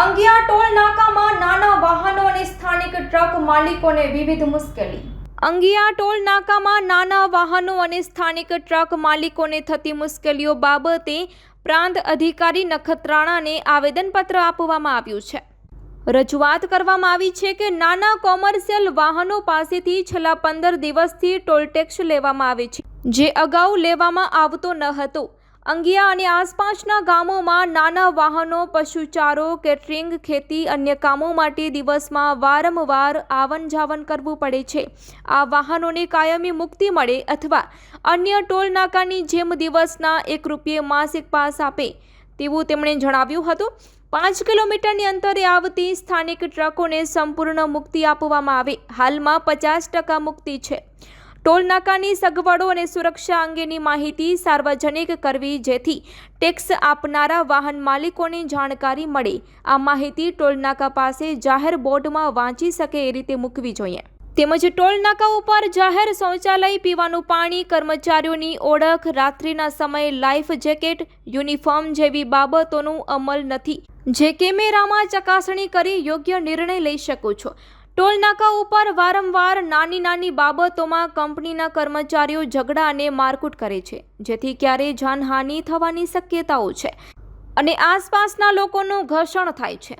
Angiya toll નાકામાં નાના વાહનો અને સ્થાનિક ટ્રક માલિકોને વિવિધ મુશ્કેલી. અંગિયા ટોલ નાકામાં નાના વાહનો અને સ્થાનિક ટ્રક માલિકોને થતી મુશ્કેલીઓ બાબતે પ્રાંત અધિકારી નખત્રાણાને આવેદનપત્ર આપવામાં આવ્યું છે. રજૂઆત કરવામાં આવી છે કે નાના કોમર્શિયલ વાહનો પાસેથી છેલ્લા પંદર દિવસથી ટોલટેક્સ લેવામાં આવે છે. જે અગાઉ લેવામાં આવતો ન હતો. અંગિયા અને આસપાસના ગામોમાં નાના વાહનો, પશુચારો, કેટરિંગ, ખેતી, અન્ય કામો માટે દિવસમાં વારંવાર આવન જાવન કરવું પડે છે. આ વાહનોને કાયમી મુક્તિ મળે અથવા અન્ય ટોલ નાકાની જેમ દિવસના એક રૂપિયે માસિક પાસ આપે, તેવું તેમણે જણાવ્યું હતું. પાંચ કિલોમીટરની અંતરે આવતી સ્થાનિક ટ્રકોને સંપૂર્ણ મુક્તિ આપવામાં આવે. હાલમાં પચાસ ટકા મુક્તિ છે. ટોલ નાકાની સગવડો અને સુરક્ષા અંગેની માહિતી સાર્વજનિક કરવી જેથી ટેક્સ આપનારા વાહન માલિકોને જાણકારી મળે. આ માહિતી ટોલ નાકા પાસે જાહેર બોર્ડમાં વાંચી શકે એ રીતે મૂકવી જોઈએ. તેમજ ટોલ નાકા ઉપર જાહેર શૌચાલય પીવાનું પાણી, કર્મચારીઓની ઓળખ, રાત્રિના સમયે લાઈફ જેકેટ, યુનિફોર્મ જેવી બાબતોનું અમલ નથી. જે કેમેરામાં ચકાસણી કરી યોગ્ય નિર્ણય લઈ શકો છો. ટોલ નાકા ઉપર વારંવાર નાની નાની બાબતોમાં કંપનીના કર્મચારીઓ ઝઘડા અને મારકૂટ કરે છે, જેથી ક્યારેય જાનહાનિ થવાની શક્યતાઓ છે અને આસપાસના લોકોનું ઘર્ષણ થાય છે.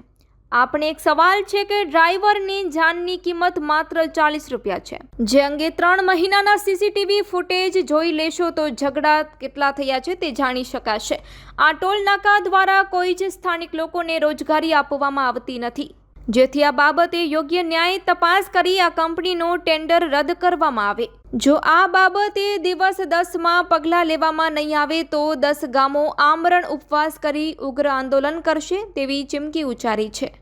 આપણે એક સવાલ છે કે ડ્રાઈવરની જાનની કિંમત માત્ર ચાલીસ રૂપિયા છે. જે અંગે ત્રણ મહિનાના સીસીટીવી ફૂટેજ જોઈ લેશો તો ઝઘડા કેટલા થયા છે તે જાણી શકાશે. આ ટોલ નાકા દ્વારા કોઈ જ સ્થાનિક લોકોને રોજગારી આપવામાં આવતી નથી. જેથી આ બાબતે યોગ્ય ન્યાય તપાસ કરી આ કંપનીનો ટેન્ડર રદ કરવામાં આવે. જો આ બાબતે દિવસ દસમાં પગલાં લેવામાં નહીં આવે તો દસ ગામો આમરણ ઉપવાસ કરી ઉગ્ર આંદોલન કરશે તેવી ચીમકી ઉચ્ચારી છે.